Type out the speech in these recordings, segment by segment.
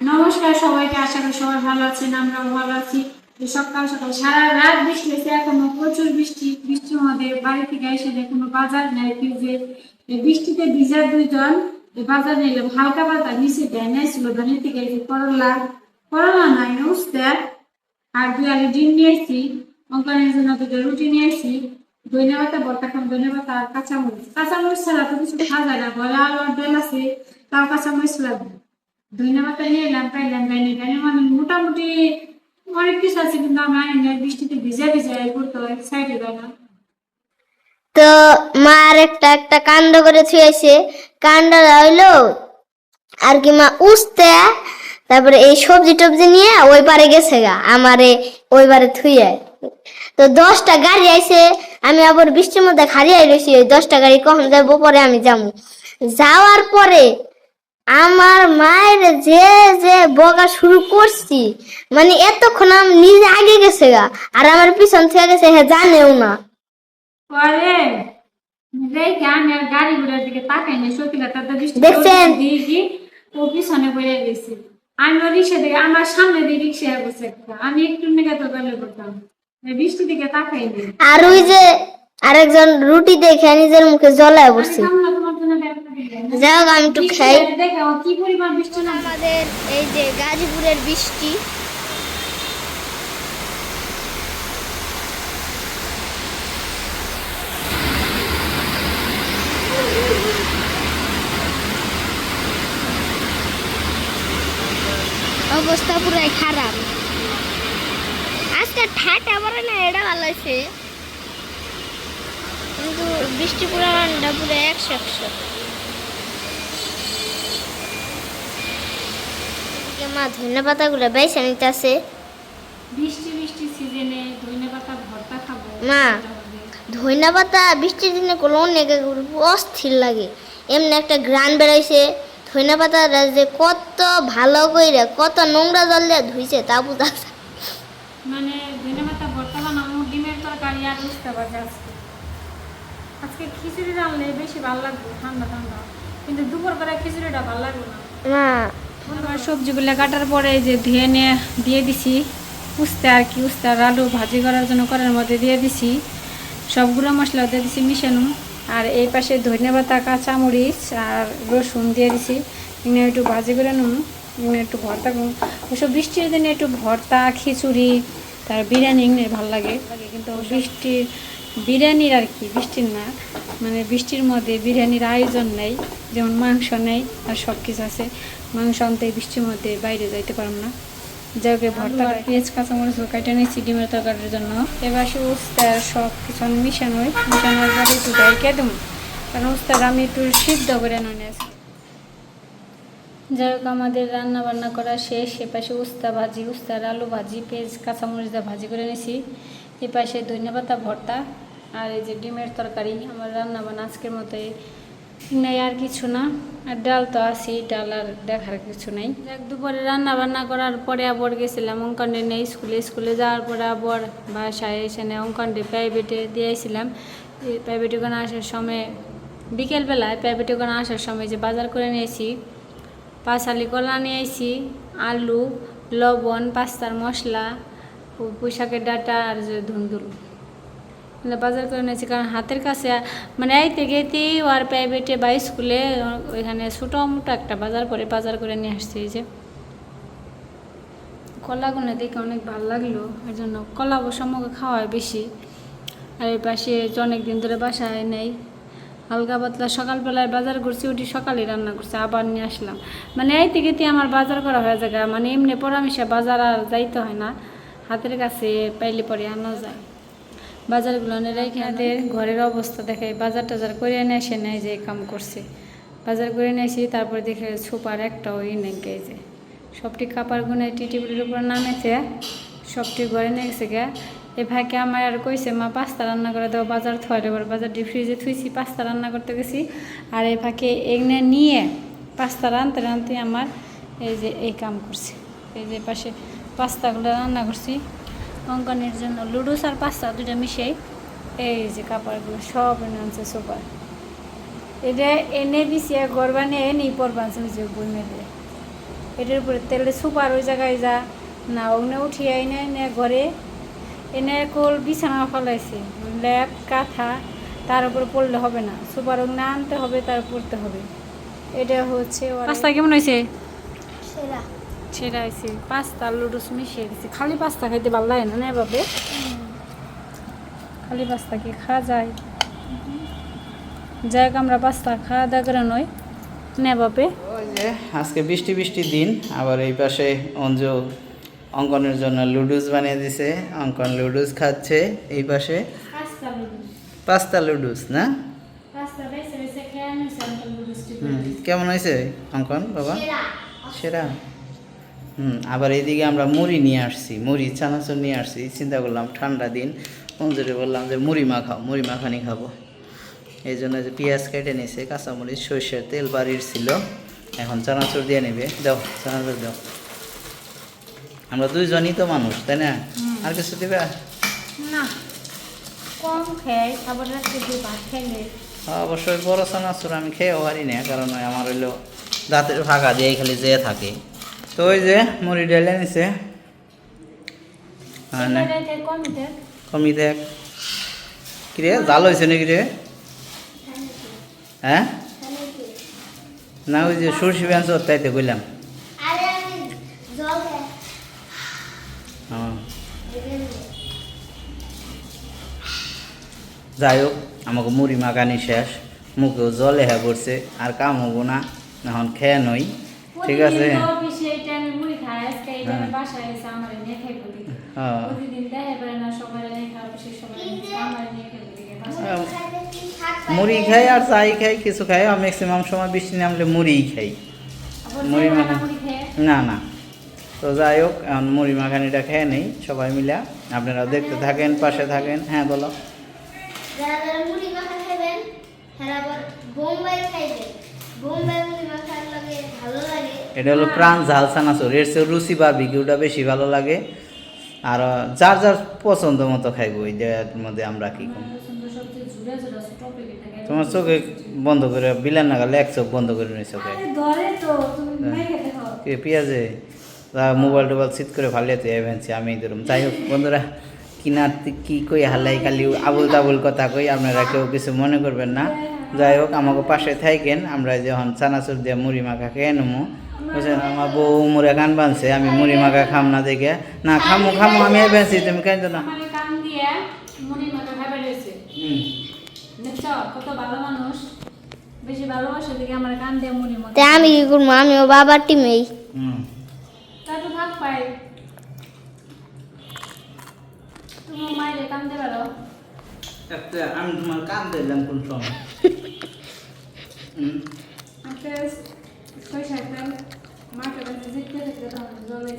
নমস্কার সবাইকে, আশা করি সবাই ভালো আছেন, আমরাও ভালো আছি। সকাল সকাল, সারা রাত বৃষ্টি হয়েছে, এখনও প্রচুর বৃষ্টি। বৃষ্টির মধ্যে বাড়ি থেকে এসে কোনো বাজার নেই যে বৃষ্টিতে ভিজা দুইজন বাজার নিলে হালকা পাতা নিচে দেয় নিয়েছিল ধনী থেকে এই যে করলা। করলা নাই উঠতে আর দুই আলু ডিম নিয়ে এসেছি, অঙ্কনের জন্য দুটো রুটি নিয়ে ধনে পাতা, বর্তা খাম ধনে পাতা আর কাঁচামরিচ। কাঁচামরিচ ছাড়া তো কিছু খাওয়া যায় না ঘরে আলু আর বেল আছে, তাও কাঁচামরিচ লাগবে। নিয়ে এলাম মানে মোটামুটি অনেক কিছু আছে কিন্তু আমি আনি বৃষ্টিতে ভিজে ভিজে করতে হয় সাইডে তো মা আর একটা একটা কাণ্ড করে ছুঁয়েছে। কাণ্ডটা হইল আর কি মা উঠতে তারপরে এই সবজি টবজি নিয়ে ওই পারে গেছে গা, আমারে ওই পারে থুয়ে তো দশটা গাড়ি আইছে, আমি আবার বৃষ্টির মধ্যে খালি রয়েছি ওই দশটা গাড়ি কখন যাব পরে আমি যাব যাওয়ার পরে আমার মায়ের যে যে বকা শুরু করছি মানে এতক্ষণ আমি নিজে আগে গেছে গা আর আমার পিছন থেকে গেছে হ্যাঁ জানেও না। পরে রেখে আমি আর গাড়ি ঘোড়ার দিকে তাকাই না সত্যি কথা তো দেখছেন? দিয়ে ও পিছনে বয়ে গেছে। আমি রিক্সা দিকে আমার সামনে দিয়ে রিক্সা বসে আমি একটু মেঘা তো গেলে করতাম বৃষ্টি দিকে তাকাই আর ওই যে আরেকজন রুটি দেখে নিজের মুখে জলায় আমি যাই হোক আমি একটু খাই। কি পরিমাণ বৃষ্টি আমাদের এই যে গাজীপুরের বৃষ্টি। অবস্থা পুরাই খারাপ। আজকে ঠাটা পরে না এটা ভালো আছে কিন্তু বৃষ্টি পরিমাণটা পুরো একশো একশো। মা ধনে পাতাগুলো বেছে নিতেছে। বৃষ্টি বৃষ্টি সিজনে ধনে পাতা ভর্তা খাব। মা। ধইনা পাতা বৃষ্টির দিনে কোনো অনেক অস্থির লাগে। এমনি একটা গ্রান বেরোইছে ধইনা পাতাটা যে কত ভালো কইরা কত নোংরা জল দিয়ে ধুইছে তা বুঝা মানে ধনে পাতা ভর্তা বানাবো ডিমের তরকারি আর উস্তা ভাজা আজকে। আজকে খিচুড়ি রান্নলে বেশি ভালো লাগবে ঠান্ডা ঠান্ডা। কিন্তু দুপুর করে খিচুড়িটা ভালো লাগবে না। আমার সবজিগুলো কাটার পরে যে ধুয়ে নিয়ে দিয়ে দিছি। উস্তে আর কি, উস্তে আর আলু ভাজি করার জন্য করার মধ্যে দিয়ে দিছি। সবগুলো মশলা দিয়ে দিছি মিশানো। আর এই পাশে ধনে পাতা কাঁচামরিচ আর রসুন দিয়ে দিছি। এখানে একটু ভাজি করে নুন এখানে একটু ভর্তা করুন ওসব বৃষ্টির দিনে একটু ভর্তা, খিচুড়ি, তার বিরিয়ানি এগুলো ভালো লাগে। কিন্তু বৃষ্টির, বিরিয়ানির আর কি, বৃষ্টির না। মানে বৃষ্টির মধ্যে বিরিয়ানির আয়োজন নেই, যেমন মাংস নেই আর সব কিছু আছে। মাংস আনতে বৃষ্টির মধ্যে বাইরে যাইতে পারব না। যাকে ভর্তা পেঁয়াজ কাঁচামরিচ কেটে নিচ্ছি ডিমের তরকারির জন্য। এবার সে উস্তার সব কিছু মিশানো মিশানোর পরে একটু ডাইকে দেবো। কারণ উস্তার আমি একটু সিদ্ধ করে নিয়ে আসি যাই হোক আমাদের রান্না বান্না করা শেষ। এ পাশে উস্তা ভাজি উস্তার আলু ভাজি পেঁয়াজ কাঁচামরিচ দিয়ে ভাজি করে নিয়েছি। এ পাশে ধন্যপাতা ভর্তা আর এই যে ডিমের তরকারি আমার রান্না বান্না আজকের মতোই। নেই আর কিছু না। আর ডাল তো আছেই, ডাল আর দেখার কিছু নেই। এক দুপুরে রান্না বান্না করার পরে আবার গেছিলাম অঙ্কনডে নেই স্কুলে। স্কুলে যাওয়ার পরে আবার বাসায় এসে অঙ্কনডে প্রাইভেটে দিয়েছিলাম প্রাইভেটে ওখানে আসার সময়, বিকেলবেলায় প্রাইভেটে ওখানে আসার সময় যে বাজার করে নিয়েছি পাঁচালি কলা নিয়ে আইছি, আলু, লবণ পাস্তার মশলা পুঁইশাকের ডাটা আর যে ধুন্দুল। বাজার করে নিয়েছি। কারণ হাতের কাছে মানে আইতে গেতেই আর প্রাইভেটে বা স্কুলে ওইখানে ছোটো মোটো একটা বাজার করে বাজার করে নিয়ে আসছি এই যে। কলাগুলো দেখে অনেক ভালো লাগল, এর জন্য কলা অবশ্য আমাকে খাওয়া হয় বেশি। আর এই পাশে অনেক দিন ধরে বাসায় নেই। হালকা পাতলা সকালবেলায় বাজার করছি ওটি সকালে রান্না করছি, আবার নিয়ে আসলাম। মানে এই থেকে আমার বাজার করা হয়ে যায়। মানে এমনি পরামিশা বাজার আর যাইতে হয় না। হাতের কাছে পাইলে পরে আনা যায়। বাজারগুলো রেখে ঘরের অবস্থা দেখে বাজার টাজার করে এনে এসে নেয় যে কাম করছে। বাজার করে নিয়েছি তারপরে দেখে সুপার একটা ওই এই যে। সবটি কাপড় গুনে টি টেবিলের উপর নামেছে, সবটি ঘরে নিয়ে গেছে গে। এ ভাইকে আমার আর কইছে, মা, পাস্তা রান্না করে দাও, বাজার থয় এবার বাজার ডিপ ফ্রিজে থুইছি, পাস্তা রান্না করতে গেছি। আর এ ফাঁকে এগনে নিয়ে পাস্তা রানতে রানতে আমার এই যে এই কাম করছে। এই যে পাশে পাস্তাগুলো রান্না করছি। অঙ্কনের জন্য লুডুস আর পাস্তা দুটো মিশিয়ে এই যে কাপড়গুলো সব এনে আনছে সুপার এটা এনে দিছি গরবা নিয়ে এনে পরবানছে ওই যে বই মেলে এটার উপরে তেলে সুপার ওই জায়গায় যা না ওখানে উঠিয়ে এনে এনে ঘরে এনে কোল বিছানা ফলাইছে। ল্যাপ কাঁথা তার উপর পড়লে হবে না। সুপার ওখানে আনতে হবে তার পড়তে হবে। এটা হচ্ছে পাস্তা কেমন হয়েছে? সেরা। সেটা হয়েছে পাস্তা লুডুস মিশিয়ে দিছে। খালি পাস্তা খাইতে ভালো লাগে না না এভাবে খালি পাস্তা কি খাওয়া যায়? যাই আমরা পাস্তা খাওয়া দাওয়া করে নয় যে আজকে বৃষ্টি বৃষ্টি দিন আবার এই পাশে অঞ্জু অঙ্কনের জন্য লুডুস বানিয়ে দিছে। অঙ্কন লুডুস খাচ্ছে এই পাশে। Pasta noodles. না? কেমন হয়েছে অঙ্কন বাবা? সেরা। হুম আবার এইদিকে আমরা মুড়ি নিয়ে আসছি মুড়ি চানাচুর নিয়ে আসছি। চিন্তা করলাম ঠান্ডা দিন অঞ্জুরে বললাম যে মুড়ি মাখাও মুড়ি মাখানি খাব। এই জন্য যে পেঁয়াজ কেটে নিয়েছে কাঁচামরিচ সর্ষের তেল বাড়ির ছিল। এখন চানাচুর দিয়ে নেবে। দাও চানাচুর দাও। আমরা দুইজনই তো মানুষ তাই না? আর কিছু দেবে? না কম খাই আবার ভাত খাইলে অবশ্যই বড় চানাচুর আমি খেয়েও পারি না কারণ আমার হইল দাঁতের ফাঁকা দিয়ে খালি যেয়ে থাকে। তো ওই যে মুড়ি ডালে নিছে। কমি দেখ কিরে জাল হয়েছে নাকি রে? হ্যাঁ? না ওই যে সরষি ব্যাঞ্চ তাইতে কইলাম। হ্যাঁ। যাই হোক আমাকে মুড়ি মাখানি শেষ। মুখেও জলে হয়ে পড়ছে আর কাম হব না এখন খেয়ে নই। ঠিক আছে? হ্যাঁ। বাসায় এসে আমার নিয়ে খাইবো দিকে হ্যাঁ। প্রতিদিন দেখা পারে না সবাই নিয়ে খাওয়া অফিসের সবাই আমার নিয়ে খাইবো দিকে হ্যাঁ, মুড়ি খাই আর চাই খাই কিছু খাই আর ম্যাক্সিমাম সময় বৃষ্টি নামলে মুড়িই খাই। মুড়ি মাখা। না না। তো যাই হোক এখন মুড়ি মাখানিটা খেয়ে নেই সবাই মিলে। আপনারা দেখতে থাকেন পাশে থাকেন। হ্যাঁ বলো। যারা যারা মুড়ি মাখা খাবেন তারা বোম্বাই খাইবেন। ভালো এটা হলো প্রাণ ঝাল চানাচুর এর চেয়ে রুচি বারবিকিউটা বেশি ভালো লাগে। আর যার যার পছন্দ মতো খাইবো জায়গার মধ্যে আমরা কি থাকে তোমার চোখে বন্ধ করে বিলান নাগালে এক চোখ বন্ধ করে নিয়ে চোখে আরে ধরে তো তুমি মেখে দেখো। কে পেঁয়াজে? তা মোবাইল টোবাইল সিট করে ফালিয়াতে এভেন্সি আমি ধরুন যাই হোক বন্ধুরা কিনার তি- কি কই হালাই খালি আবুল তাবুল কথা কই আপনারা কেউ কিছু মনে করবেন না। যাই হোক আমাকে পাশে থাকেন আমরা যখন চানাচুর দিয়ে মুড়ি মাখা খেয়ে নেব বুঝছেন আমার বউ মুড়ে গান বানছে আমি মুড়ি মাখা খাম না দেখে। না খামু খামু আমি এভেন্সি তুমি কেন না। আমি কি করব? আমিও বাবার টিমেই আমি তোমার কান দিলাম কোন সময় হুম। একটা পয়সা একটা মাকে কাছে জিততে থাকতে তখন জলে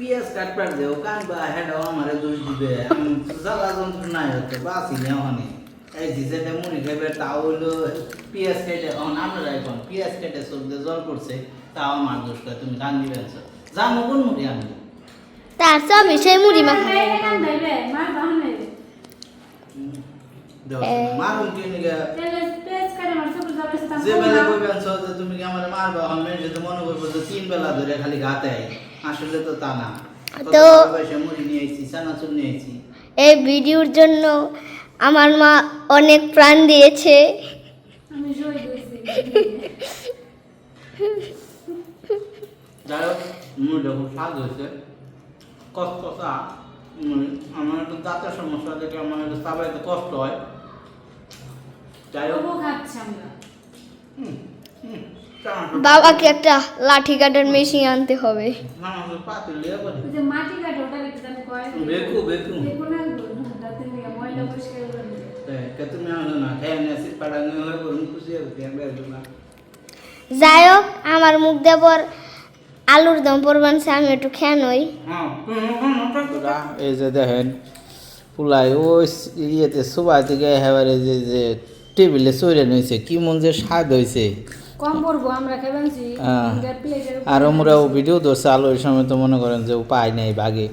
পিঁয়াজ কাটবার দেও কান বা হেড আমারে দোষ দিবে। জ্বালা যন্ত্রণা হতে বাসি না ওখানে। এই যেটা মুড়ি খাইবে তাও হইল পিঁয়াজ কেটে এখন আমরা এখন পিঁয়াজ কেটে চলতে জল পড়ছে তাও আমার দোষ করে তুমি কান দিবে জানো কোন মুড়ি আমি তার সবই সেই মুড়ি মাখা। কান মারুন কি নিগে তেলে পেঁয়াজ কাটে আমার চোখ জলে সে যে বেলা কইবেন যে তুমি কি আমার মারবা? মেয়ে তো মনে করব যে তিন বেলা ধরে খালি গাতে আসলে তো তা না। তো- পয়সা মুড়ি নিয়ে আইছি চানাচুর নিয়ে আইছি। এই ভিডিওর জন্য আমার মা অনেক প্রাণ দিয়েছে। আমার একটু দাঁতের সমস্যা দেখে আমার একটু চাবাইতে কষ্ট হয়। যাই হোক। খাচ্ছি আমরা। হুম, হুম, চানাচুর- বাবাকে একটা লাঠি কাটার মেশিন আনতে হবে। চানাচুর পাতিল দিয়ে বলি। ওই যে মাটি কাটে ওটা লিখতে আমি কয় বেকু বেকু। দেখো না রাতের দিকে ময়লা পরিষ্কার করে দিবে। Que tú me hablas una gente así para no ver por un crucero que en vez de una যাই হোক আমার মুখ দেবর আলুর দম পরবানছে আমি একটু খেয়ে নই। এই যে দেখেন পুলাই ওই ইয়েতে সুবাই থেকে এবারে যে যে টেবিলে চড়ে নইছে কি মন যে স্বাদ হয়েছে আমরা হ্যাঁ। আর আমরাও ভিডিও ধরছে আলোর সময় তো মনে করেন যে উপায় নেই ভাগে।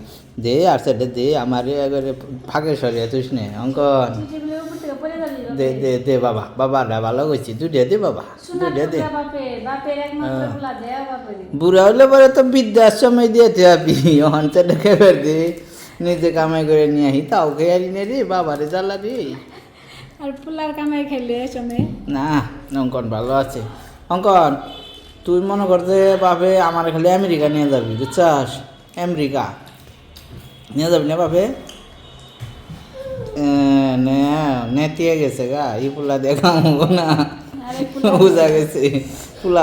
দে আর সেটা দে আমার এবারে ফাঁকে সরিয়ে তুইস নে অঙ্কন। যাবি দে দে দে বাবা বাবাটা ভালো করছি দুইটা দে বাবা দুইটা দে হ্যাঁ। দেয়া বুড়া হলে পরে তো বৃদ্ধাশ্রমে দিয়েতে আপনি অঞ্চলে খেয়ে দে নিজে কামাই করে নিয়ে আহি তাও খেয়ে আনি নে রে বাবারে জ্বালা রে। আর ফুলার কামাই খেলে সময়? না অঙ্কন ভালো আছে। অঙ্কন তুই মনে করতে বাপে আমার খালি আমেরিকা নিয়ে যাবি বুঝছাস? আমেরিকা। নিয়ে যাবি না বাপে নে নেতিয়ে গেছে গা ই পোলা দেখা না। বুঝা গেছে। পোলা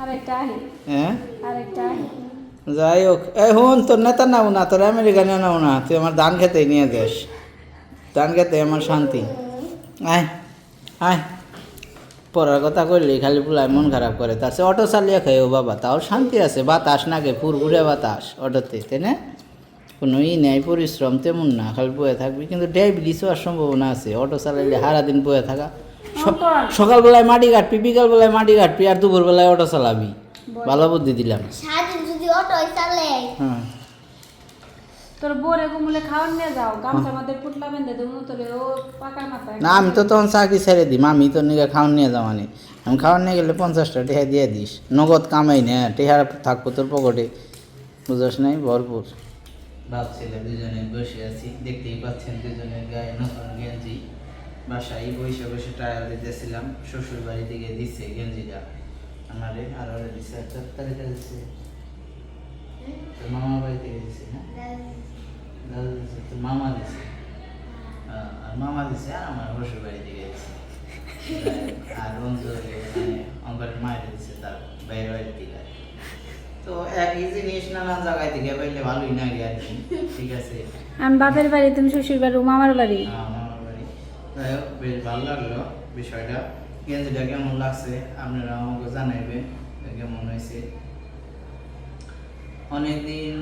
আরেকটা আহি যাই হোক এই হুন তোর নেতা নাও না তোর আমেরিকা নিয়ে নাও না তুই আমার ধান খেতে নিয়ে যাস। ধান খেতে আমার শান্তি। আয় আয়। পড়ার কথা করলে খালি পুলায় মন খারাপ করে। তার সে অটো চালিয়ে খাই ও বাবা তাও শান্তি আছে। বাতাস না নাগে ফুরফুরে বাতাস অটোতে তাই না? কোনো ই নেই পরিশ্রম তেমন না খালি বয়ে থাকবি। কিন্তু ডায়াবেটিস হওয়ার সম্ভাবনা আছে। অটো চালাইলে সারাদিন বয়ে থাকা। সকালবেলায় মাটি কাটবি বিকালবেলায় মাটি কাটবি আর দুপুরবেলায় অটো চালাবি। ভালো বুদ্ধি দিলাম সারাদিন যদি অটো চালে হ্যাঁ তোর বোরে কুমুলে খাওয়ান নিয়ে যাও গামছা আমাদের পুটলা বেঁধে দেবো তোর ও পাকার মাথায় না আমি তো তখন চাকরি ছেড়ে দিই আমি তো নিয়ে খাওয়ান নিয়ে যাওয়া নেই। আমি খাওয়ান নিয়ে গেলে পঞ্চাশটা টেহা দিয়ে দিস। নগদ কামাই না টেহা থাকব তোর পকেটে। বুঝস নাই? ভরপুর। বাপ ছেলে দুজনে বসে আছি দেখতেই পাচ্ছেন দুজনের গায়ে নতুন গেঞ্জি। বাসায় বসে বসে টায়ার দিতেছিলাম শ্বশুর বাড়ি থেকে দিচ্ছে গেঞ্জিটা। আমারে আর ওরা দিচ্ছে একটা তারিখে দিচ্ছে তোর মামা বাড়ি থেকে দিচ্ছে না। দাদা দিচ্ছে তোর মামা দিচ্ছে আহ, আর মামা দিছে আর আমার শ্বশুর বাড়ি থেকে দিছে আর বন্ধু মানে অঙ্কনের মায়ের দিছে তার বাইরের বাড়ি থেকে তো একই জিনিস নানান জায়গায় থেকে পাইলে ভালোই লাগে আর কি। ঠিক আছে? আমি বাপের বাড়ি তুমি শ্বশুর বাড়ি মামার বাড়ি? মামার বেশ ভালো লাগল বিষয়টা। গেঞ্জিটা কেমন লাগছে? আপনারা আমাকে জানাইবে কেমন হয়েছে। অনেকদিন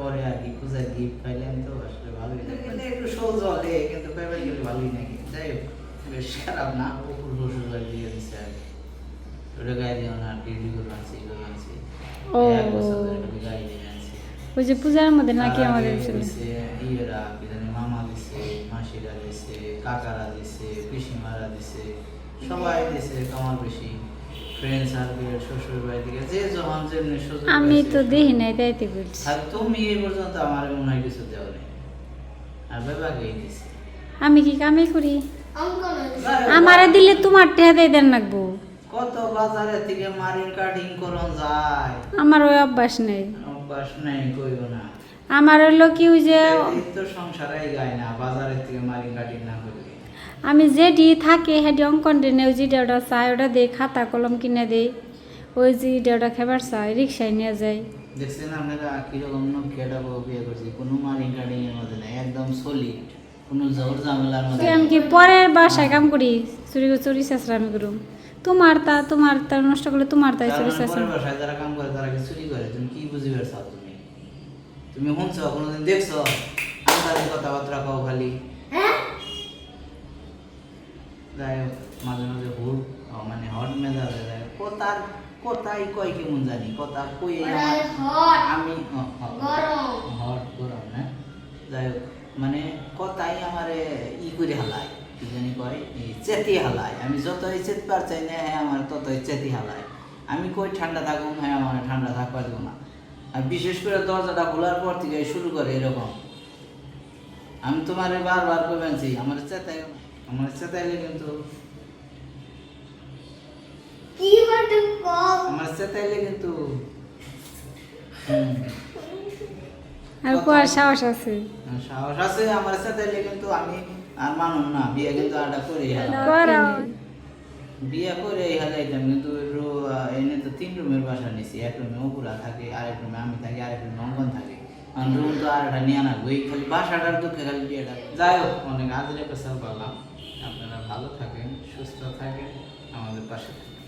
পরে আর কি পূজার গিফট পাইলাম তো আসলে ভালোই লাগে কিন্তু একটু সহজ হলে কিন্তু পেমেন্ট গেলে ভালোই নাকি যাই হোক বেশ খারাপ না। উপর বাড়ি দিয়ে দিচ্ছে আর কি। ওটা গায়ে দিও না ডিউটি করে আনছি করে আনছি। ও। এক বছর ধরে গায়ে দিয়ে আনছি। ওই যে পূজার মধ্যে নাকি আমাদের ছিল? ইয়েরা কি জানি মামা দিছে মাসিরা দিছে কাকারা দিছে পিসিমারা দিছে সবাই দিছে কমার বেশি আমি তো দেখি নাই তাইতে বলছি। আর তুমি এই পর্যন্ত আমার মনে হয় কিছু দেও নেই। আর বাবাকেই দিছে। আমি কি কামে করি? আমারে দিলে তোমার টেহা দিয়ে দেন লাগবো। কত বাজারে থেকে মারিন কাটিং করন যায়। আমার ওই অভ্যাস নেই। অভ্যাস নেই কইও না। আমার হইল কি ওই যে তো সংসারেই গায় না বাজারের থেকে মারিন কাটিং না করলে আমি যেটি থাকে সেটি অঙ্কন টেনে ওই যেটা ওটা চাই ওটা দেই খাতা কলম কিনে দেই। ওই যেটা ওটা খেবার চাই রিক্সায় নিয়ে যাই। দেখছেন আপনারা কীরকম নকিয়াটা বিয়ে করছি? কোনো মারিং কাটিং এর মধ্যে নাই একদম সলিড কোনো জোর ঝামেলার মধ্যে আমি কি পরের বাসায় কাম করি চুরি চুরি চেঁচড়া আমি করুম। তোমার তা তোমার তা নষ্ট করলে তোমার তাই চুরি চেঁচড়া পরের বাসায় যারা কাম করে তারা কি চুরি করে? তুমি কি চাও তুমি? তুমি শুনছো কোনোদিন দেখছ? আন্দাজে কথাবার্তা কও খালি। হোক মাঝে মাঝে মানে হট মেজাজ যায়। কোথার কোথায় কয় কেমন জানি কথা কই আমি হট গরম। না? যাই হোক মানে কথাই আমারে ই করে হালায় কি জানি কয় চেতি হালায়। আমি যতই চেতবার চাই না হ্যাঁ আমার ততই চেতি হালায়। আমি কই ঠান্ডা থাকুম হ্যাঁ আমার ঠান্ডা থাকবার দেবো না। আর বিশেষ করে দরজাটা খোলার পর থেকে শুরু করে এরকম। আমি তোমারে বারবার আনছি আমার চেতাই আমার চেতাইলে কিন্তু কি বলতে আমার চেতাইলে কিন্তু হুম। আর কোয়ার সাহস আছে। সাহস আছে আমার সাথে এলে কিন্তু আমি আর মানুম না বিয়ে কিন্তু আটা করে করো বিয়ে করে হেলাইতাম কিন্তু এনে তো তিন রুমের বাসা নিছি। এক রুমে ওপুরা থাকে আরেক রুমে আমি থাকি আরেক রুমে অঙ্কন থাকে। রুম তো আর একটা নিয়ে এই খালি বাসাটার দুঃখে খালি বিয়েটা। যাই হোক অনেক আজরে পেশাল পারলাম। আপনারা ভালো থাকেন সুস্থ থাকেন আমাদের পাশে থাকেন।